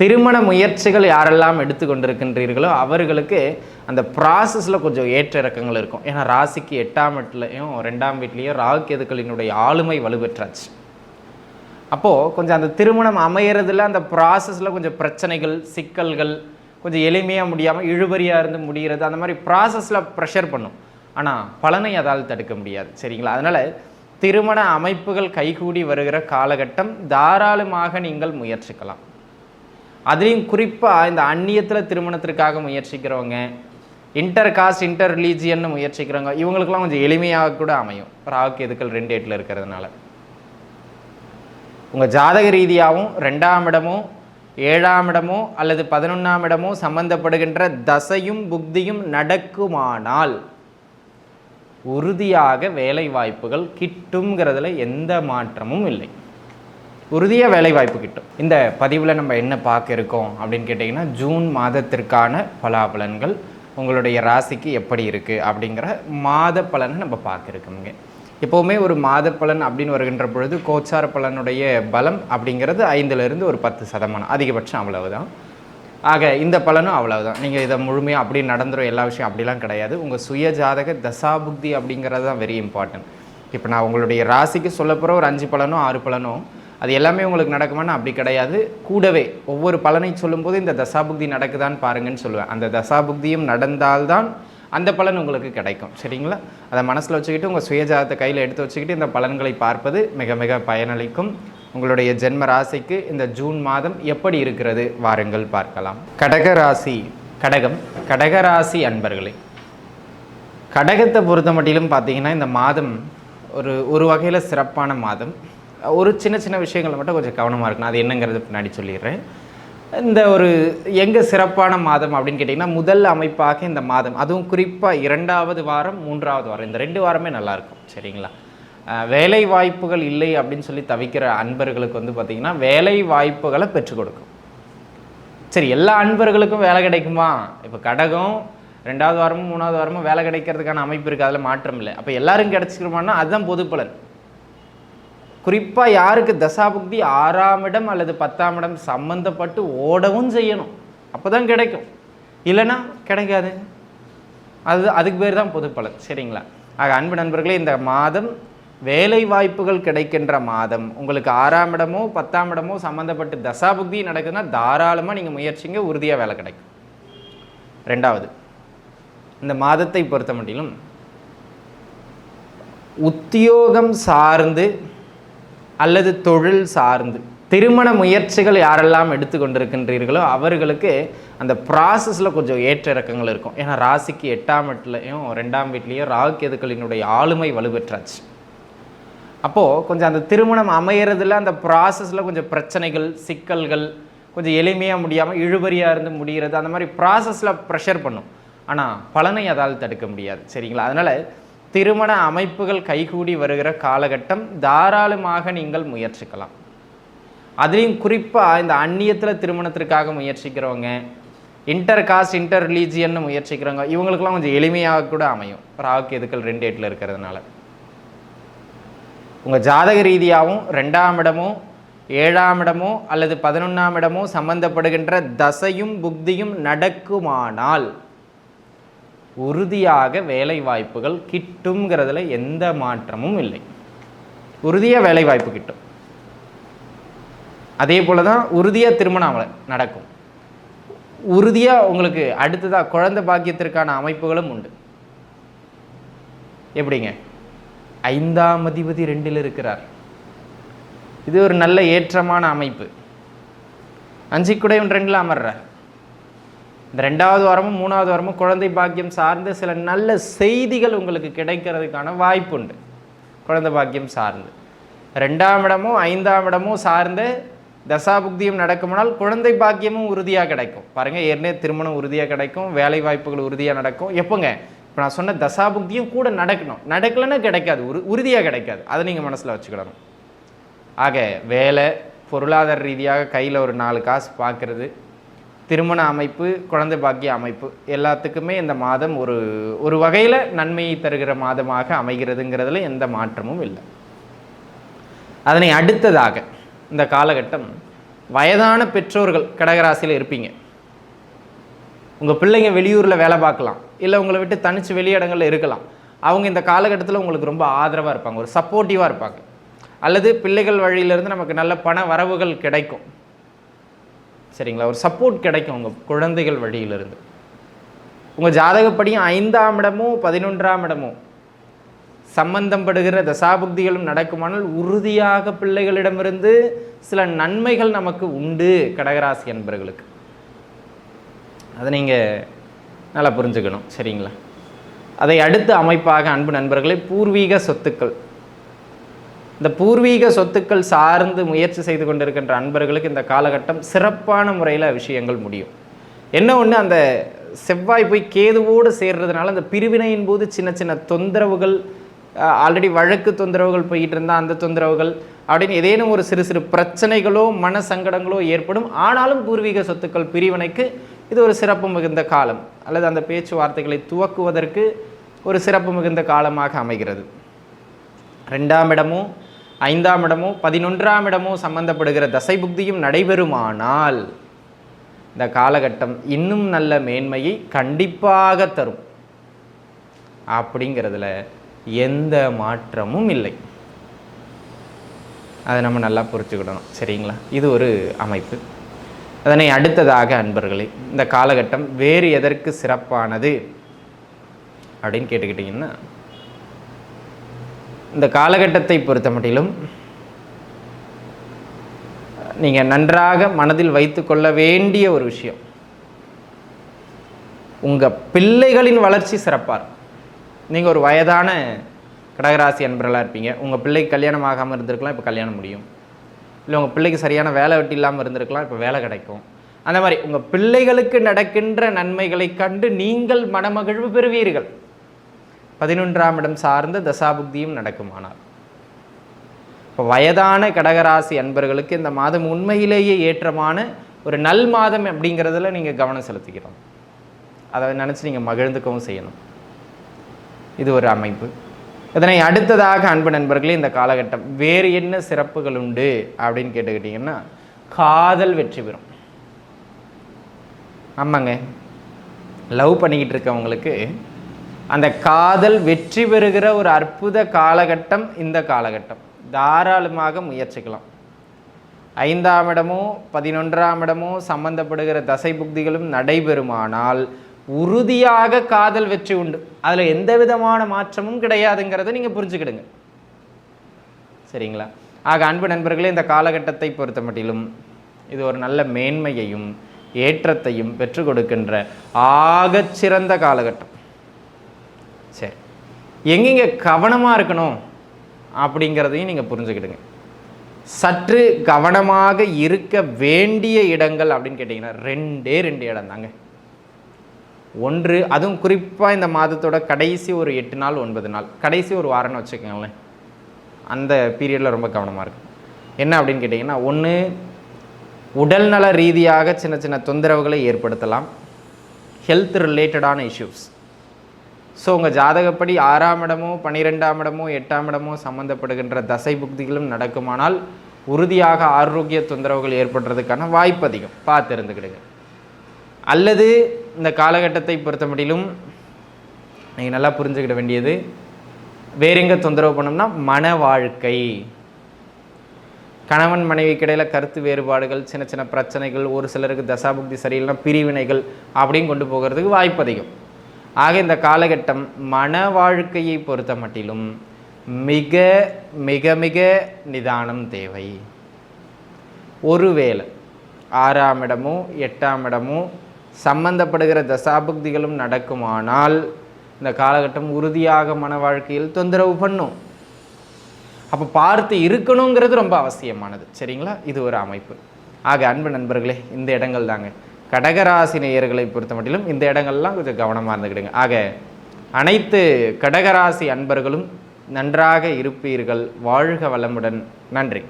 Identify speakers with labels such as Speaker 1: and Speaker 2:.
Speaker 1: திருமண முயற்சிகள் யாரெல்லாம் எடுத்துக்கொண்டிருக்கின்றீர்களோ அவர்களுக்கு அந்த ப்ராசஸில் கொஞ்சம் ஏற்ற இறக்கங்கள் இருக்கும். ஏன்னா ராசிக்கு எட்டாம் வீட்லையும் ரெண்டாம் வீட்லேயும் ராகு கேதுக்களினுடைய ஆளுமை வலுப்பெற்றாச்சு. அப்போது கொஞ்சம் அந்த திருமணம் அமையறதுல அந்த ப்ராசஸில் கொஞ்சம் பிரச்சனைகள் சிக்கல்கள் கொஞ்சம் எளிமையாக முடியாமல் இழுபறியாக இருந்து முடிகிறது அந்த மாதிரி ப்ராசஸில் ப்ரெஷர் பண்ணும். ஆனால் பலனை அதால் தடுக்க முடியாது. சரிங்களா? அதனால் திருமண அமைப்புகள் கைகூடி வருகிற காலகட்டம் தாராளமாக நீங்கள் முயற்சிக்கலாம். அதுலேயும் குறிப்பாக இந்த அந்நியத்தில் திருமணத்திற்காக முயற்சிக்கிறவங்க இன்டர் காஸ்ட் இன்டர் ரிலீஜியன்னு முயற்சிக்கிறவங்க இவங்களுக்கெல்லாம் கொஞ்சம் எளிமையாக கூட அமையும். ராகு எதுக்கள் ரெண்டு எட்டில் இருக்கிறதுனால. உங்கள் ஜாதக ரீதியாகவும் ரெண்டாம் இடமோ ஏழாம் இடமோ அல்லது பதினொன்றாம் இடமோ சம்பந்தப்படுகின்ற தசையும் புக்தியும் நடக்குமானால் உறுதியாக வேலை வாய்ப்புகள் கிட்டுங்கிறதுல எந்த மாற்றமும் இல்லை. உறுதியாக வேலைவாய்ப்பு கிட்டும். இந்த பதிவில் நம்ம என்ன பார்க்க இருக்கோம் அப்படின்னு கேட்டிங்கன்னா ஜூன் மாதத்திற்கான பலாபலன்கள் உங்களுடைய ராசிக்கு எப்படி இருக்குது அப்படிங்கிற மாத பலனை நம்ம பார்க்க இருக்கோங்க எப்போவுமே ஒரு மாத பலன் அப்படின்னு வருகின்ற பொழுது கோச்சார பலனுடைய பலம் அப்படிங்கிறது ஐந்துலேருந்து ஒரு பத்து சதமானம் அதிகபட்சம் அவ்வளவுதான். ஆக இந்த பலனும் அவ்வளவுதான். நீங்கள் இதை முழுமையாக அப்படி நடந்துரும் எல்லா விஷயம் அப்படிலாம் கிடையாது. உங்கள் சுய ஜாதக தசாபுக்தி அப்படிங்கிறது தான் வெரி இம்பார்ட்டன்ட் இப்போ நான் உங்களுடைய ராசிக்கு சொல்ல போகிற ஒரு அஞ்சு பலனோ ஆறு பலனோ அது எல்லாமே உங்களுக்கு நடக்குமான்னு அப்படி கிடையாது. கூடவே ஒவ்வொரு பலனை சொல்லும்போது இந்த தசாபுக்தி நடக்குதான்னு பாருங்கன்னு சொல்லுவேன். அந்த தசாபுக்தியும் நடந்தால்தான் அந்த பலன் உங்களுக்கு கிடைக்கும். சரிங்களா? அதை மனசில் வச்சுக்கிட்டு உங்கள் சுயஜாதத்தை கையில் எடுத்து வச்சுக்கிட்டு இந்த பலன்களை பார்ப்பது மிக மிக பயனளிக்கும். உங்களுடைய ஜென்ம ராசிக்கு இந்த ஜூன் மாதம் எப்படி இருக்கிறது வாருங்கள் பார்க்கலாம். கடகராசி கடகம் கடகராசி அன்பர்களே. கடகத்தை பொறுத்த மட்டிலும் பார்த்தீங்கன்னா இந்த மாதம் ஒரு ஒரு வகையில் சிறப்பான மாதம். ஒரு சின்ன சின்ன விஷயங்களை மட்டும் கொஞ்சம் கவனமாக இருக்கணும். அது என்னங்கிறது பின்னாடி சொல்லிடுறேன். இந்த ஒரு எங்கே சிறப்பான மாதம் அப்படின்னு கேட்டிங்கன்னா முதல் அமைப்பாக இந்த மாதம். அதுவும் குறிப்பாக இரண்டாவது வாரம் மூன்றாவது வாரம். இந்த ரெண்டு வாரமே நல்லாயிருக்கும் சரிங்களா? வேலை வாய்ப்புகள் இல்லை அப்படின்னு சொல்லி தவிக்கிற அன்பர்களுக்கு வந்து பார்த்திங்கன்னா வேலை வாய்ப்புகளை பெற்றுக் கொடுக்கும். சரி எல்லா அன்பர்களுக்கும் வேலை கிடைக்குமா? இப்போ கடகம் ரெண்டாவது வாரமும் மூணாவது வாரமும் வேலை கிடைக்கிறதுக்கான அமைப்பு இருக்குது அதில் மாற்றம் இல்லை. அப்போ எல்லாரும் கிடைச்சிக்கிறோமான்னா அதுதான் பொது பலன். குறிப்பாக யாருக்கு தசாபுக்தி ஆறாம் இடம் அல்லது பத்தாம் இடம் சம்மந்தப்பட்டு ஓடவும் செய்யணும். அப்போ தான் கிடைக்கும். இல்லைன்னா கிடைக்காது. அது அதுக்கு பேர் தான் பொது பலன். சரிங்களா? ஆக அன்பு நண்பர்களே இந்த மாதம் வேலை வாய்ப்புகள் கிடைக்கின்ற மாதம். உங்களுக்கு ஆறாம் இடமோ பத்தாம் இடமோ சம்மந்தப்பட்டு தசாபுக்தி நடக்குதுன்னா தாராளமாக நீங்கள் முயற்சிங்க உறுதியாக வேலை கிடைக்கும். ரெண்டாவது இந்த மாதத்தை பொறுத்த மட்டிலும் உத்தியோகம் சார்ந்து அல்லது தொழில் சார்ந்து திருமண முயற்சிகள் யாரெல்லாம் எடுத்துக்கொண்டிருக்கின்றீர்களோ அவர்களுக்கு அந்த ப்ராசஸில் கொஞ்சம் ஏற்ற இறக்கங்கள் இருக்கும். ஏன்னா ராசிக்கு எட்டாம் வீட்லையும் ரெண்டாம் வீட்லேயும் ராகு கேதுக்களினுடைய ஆளுமை வலுப்பெற்றாச்சு. அப்போது கொஞ்சம் அந்த திருமணம் அமையிறதுல அந்த ப்ராசஸில் கொஞ்சம் பிரச்சனைகள் சிக்கல்கள் கொஞ்சம் எளிமையாக முடியாமல் இழுபறியாக இருந்து முடிகிறது அந்த மாதிரி ப்ராசஸில் ப்ரெஷர் பண்ணும். ஆனால் பலனை அதால் தடுக்க முடியாது. சரிங்களா? அதனால் திருமண அமைப்புகள் கைகூடி வருகிற காலகட்டம் தாராளமாக நீங்கள் முயற்சிக்கலாம். அதுலேயும் குறிப்பாக இந்த அந்நியத்தில் திருமணத்திற்காக முயற்சிக்கிறவங்க இன்டர் காஸ்ட் இன்டர் ரிலீஜியன்னு முயற்சிக்கிறவங்க இவங்களுக்கெல்லாம் கொஞ்சம் எளிமையாக கூட அமையும். ராகு எதுக்கள் ரெண்டு எட்டில் இருக்கிறதுனால. உங்கள் ஜாதக ரீதியாகவும் ரெண்டாம் இடமோ ஏழாம் இடமோ அல்லது பதினொன்றாம் இடமோ சம்பந்தப்படுகின்ற தசையும் புக்தியும் நடக்குமானால் உறுதியாக வேலை வாய்ப்புகள் கிட்டுங்கிறதுல எந்த மாற்றமும் இல்லை. உறுதியாக வேலை வாய்ப்பு கிட்டும். அதே போல தான் உறுதியாக திருமணம் நடக்கும். உறுதியாக உங்களுக்கு அடுத்ததாக குழந்தை பாக்கியத்திற்கான அமைப்புகளும் உண்டு. எப்படிங்க? ஐந்தாம் அதிபதி ரெண்டில் இருக்கிறார். இது ஒரு நல்ல ஏற்றமான அமைப்பு. அஞ்சு குடையும் ரெண்டில் அமர்றார். இந்த ரெண்டாவது வாரமும் மூணாவது வாரமும் குழந்தை பாக்கியம் சார்ந்த சில நல்ல செய்திகள் உங்களுக்கு கிடைக்கிறதுக்கான வாய்ப்பு உண்டு குழந்தை பாக்கியம் சார்ந்து. ரெண்டாம் இடமும் ஐந்தாம் இடமும் சார்ந்த தசாபுக்தியும் நடக்குமானால் குழந்தை பாக்கியமும் உறுதியாக கிடைக்கும். பாருங்கள் ஏற்கனவே திருமணம் உறுதியாக கிடைக்கும் வேலை வாய்ப்புகள் உறுதியாக நடக்கும். எப்போங்க? இப்போ நான் சொன்ன தசாபுக்தியும் கூட நடக்கணும். நடக்கலைன்னா கிடைக்காது உரு உறுதியாக கிடைக்காது. அதை நீங்கள் மனசில் வச்சுக்கிடணும். ஆக வேலை பொருளாதார ரீதியாக கையில் ஒரு நாலு காசு பார்க்குறது திருமண அமைப்பு குழந்தை பாக்கிய அமைப்பு எல்லாத்துக்குமே இந்த மாதம் ஒரு ஒரு வகையில் நன்மையை தருகிற மாதமாக அமைகிறதுங்கிறதுல எந்த மாற்றமும் இல்லை. அதனை அடுத்ததாக இந்த காலகட்டம் வயதான பெற்றோர்கள் கடகராசியில் இருப்பீங்க. உங்கள் பிள்ளைங்க வெளியூரில் வேலை பார்க்கலாம் இல்லை உங்களை விட்டு தனிச்சு வெளியிடங்களில் இருக்கலாம். அவங்க இந்த காலகட்டத்தில் உங்களுக்கு ரொம்ப ஆதரவாக இருப்பாங்க ஒரு சப்போர்ட்டிவாக இருப்பாங்க. அல்லது பிள்ளைகள் வழியிலிருந்து நமக்கு நல்ல பண வரவுகள் கிடைக்கும். சரிங்களா? ஒரு சப்போர்ட் கிடைக்கும் உங்கள் குழந்தைகள் வழியிலிருந்து. உங்கள் ஜாதகப்படியும் ஐந்தாம் இடமும் பதினொன்றாம் இடமோ சம்பந்தப்படுகிற தசாபுக்திகளும் நடக்குமானால் உறுதியாக பிள்ளைகளிடமிருந்து சில நன்மைகள் நமக்கு உண்டு கடகராசி என்பர்களுக்கு அதை நீங்கள் நல்லா புரிஞ்சுக்கணும் சரிங்களா? அதை அடுத்து அமைப்பாக அன்பு நண்பர்களே பூர்வீக சொத்துக்கள். இந்த பூர்வீக சொத்துக்கள் சார்ந்து முயற்சி செய்து கொண்டிருக்கின்ற அன்பர்களுக்கு இந்த காலகட்டம் சிறப்பான முறையில் விஷயங்கள் முடியும். என்ன ஒன்று அந்த செவ்வாய் போய் கேதுவோடு சேர்றதுனால அந்த பிரிவினையின் போது சின்ன சின்ன தொந்தரவுகள் ஆல்ரெடி வழக்கு தொந்தரவுகள் போயிட்டு இருந்தால் அந்த தொந்தரவுகள் அப்படின்னு ஏதேனும் ஒரு சிறு சிறு பிரச்சனைகளோ மன சங்கடங்களோ ஏற்படும். ஆனாலும் பூர்வீக சொத்துக்கள் பிரிவினைக்கு இது ஒரு சிறப்பு மிகுந்த காலம். அல்லது அந்த பேச்சுவார்த்தைகளை துவக்குவதற்கு ஒரு சிறப்பு மிகுந்த காலமாக அமைகிறது. ரெண்டாம் இடமும் ஐந்தாம் இடமோ பதினொன்றாம் இடமோ சம்பந்தப்படுகிற தசை புக்தியும் நடைபெறுமானால் இந்த காலகட்டம் இன்னும் நல்ல மேன்மையை கண்டிப்பாக தரும். அப்படிங்கிறதுல எந்த மாற்றமும் இல்லை. அதை நம்ம நல்லா புரிஞ்சுக்கிடணும். சரிங்களா? இது ஒரு அமைப்பு. அதனை அடுத்ததாக அன்பர்களே இந்த காலகட்டம் வேறு எதற்கு சிறப்பானது அப்படின்னு கேட்டுக்கிட்டிங்கன்னா இந்த காலகட்டத்தை பொறுத்த மட்டிலும் நீங்கள் நன்றாக மனதில் வைத்து கொள்ள வேண்டிய ஒரு விஷயம். உங்கள் பிள்ளைகளின் வளர்ச்சி சிறப்பாக இருக்கும். நீங்கள் ஒரு வயதான கடகராசி அன்பர்களாக இருப்பீங்க. உங்கள் பிள்ளைக்கு கல்யாணம் ஆகாமல் இருந்திருக்கலாம் இப்போ கல்யாணம் முடியும். இல்லை உங்கள் பிள்ளைக்கு சரியான வேலை வெட்டி இல்லாமல் இருந்திருக்கலாம் இப்போ வேலை கிடைக்கும். அந்த மாதிரி உங்கள் பிள்ளைகளுக்கு நடக்கின்ற நன்மைகளை கண்டு நீங்கள் மனமகிழ்வு பெறுவீர்கள். பதினொன்றாம் இடம் சார்ந்த தசாபுக்தியும் நடக்குமானால் இப்போ வயதான கடகராசி அன்பர்களுக்கு இந்த மாதம் உண்மையிலேயே ஏற்றமான ஒரு நல் மாதம் அப்படிங்கிறதுல நீங்கள் கவனம் செலுத்திக்கிறோம் அதை நினச்சி நீங்கள் மகிழ்ந்துக்கவும் செய்யணும். இது ஒரு அமைப்பு. இதனை அடுத்ததாக அன்பு நண்பர்களே இந்த காலகட்டம் வேறு என்ன சிறப்புகள் உண்டு அப்படின்னு கேட்டுக்கிட்டிங்கன்னா காதல் வெற்றி பெறும். ஆமாங்க. லவ் பண்ணிக்கிட்டு இருக்கவங்களுக்கு அந்த காதல் வெற்றி பெறுகிற ஒரு அற்புத காலகட்டம் இந்த காலகட்டம். தாராளமாக முயற்சிக்கலாம். ஐந்தாம் இடமோ பதினொன்றாம் இடமோ சம்பந்தப்படுகிற தசை புக்திகளும் நடைபெறுமானால் உறுதியாக காதல் வெற்றி உண்டு. அதில் எந்த விதமான மாற்றமும் கிடையாதுங்கிறத நீங்கள் புரிஞ்சுக்கிடுங்க. சரிங்களா? ஆக அன்பு நண்பர்களே இந்த காலகட்டத்தை பொறுத்த மட்டிலும் இது ஒரு நல்ல மேன்மையையும் ஏற்றத்தையும் பெற்றுக் கொடுக்கின்ற ஆகச்சிறந்த காலகட்டம். எங்கெங்கே கவனமாக இருக்கணும் அப்படிங்கிறதையும் நீங்கள் புரிஞ்சுக்கிடுங்க. சற்று கவனமாக இருக்க வேண்டிய இடங்கள் அப்படின்னு கேட்டிங்கன்னா ரெண்டே ரெண்டு இடம் தாங்க. ஒன்று அதுவும் குறிப்பாக இந்த மாதத்தோட கடைசி ஒரு எட்டு நாள் ஒன்பது நாள். கடைசி ஒரு வாரம்னு வச்சுக்கோங்களேன். அந்த பீரியடில் ரொம்ப கவனமாக இருக்கும் என்ன அப்படின்னு கேட்டிங்கன்னா ஒன்று உடல்நல ரீதியாக சின்ன சின்ன தொந்தரவுகளை ஏற்படுத்தலாம். ஹெல்த் ரிலேட்டடான இஷ்யூஸ் ஸோ உங்கள் ஜாதகப்படி ஆறாம் இடமோ பன்னிரெண்டாம் இடமோ எட்டாம் இடமோ சம்மந்தப்படுகின்ற தசை புக்திகளும் நடக்குமானால் உறுதியாக ஆரோக்கிய தொந்தரவுகள் ஏற்படுறதுக்கான வாய்ப்பு அதிகம். பார்த்து இருந்துக்கிடுங்க அல்லது இந்த காலகட்டத்தை பொறுத்த மட்டிலும் நீங்கள் நல்லா புரிஞ்சுக்கிட வேண்டியது வேற எங்கே தொந்தரவு பண்ணோம்னா மன வாழ்க்கை. கணவன் மனைவிக்கு இடையில் கருத்து வேறுபாடுகள் சின்ன சின்ன பிரச்சனைகள் ஒரு சிலருக்கு தசாபுக்தி சரியில்லைனா பிரிவினைகள் அப்படின்னு கொண்டு போகிறதுக்கு வாய்ப்பு அதிகம். ஆக இந்த காலகட்டம் மன வாழ்க்கையை பொறுத்த மட்டிலும் மிக மிக மிக நிதானம் தேவை. ஒருவேளை ஆறாம் இடமோ எட்டாம் இடமோ சம்பந்தப்படுகிற தசாபுக்திகளும் நடக்குமானால் இந்த காலகட்டம் உறுதியாக மன வாழ்க்கையில் தொந்தரவு பண்ணும். அப்போ பார்த்து இருக்கணுங்கிறது ரொம்ப அவசியமானது. சரிங்களா? இது ஒரு அமைப்பு. ஆக அன்பு நண்பர்களே இந்த இடங்கள் தாங்க கடகராசி நேயர்களை பொறுத்த மட்டிலும் இந்த இடங்கள்லாம் கொஞ்சம் கவனமாக இருந்துக்கிடுங்க. ஆக அனைத்து கடகராசி அன்பர்களும் நன்றாக இருப்பீர்கள். வாழ்க வளமுடன். நன்றி.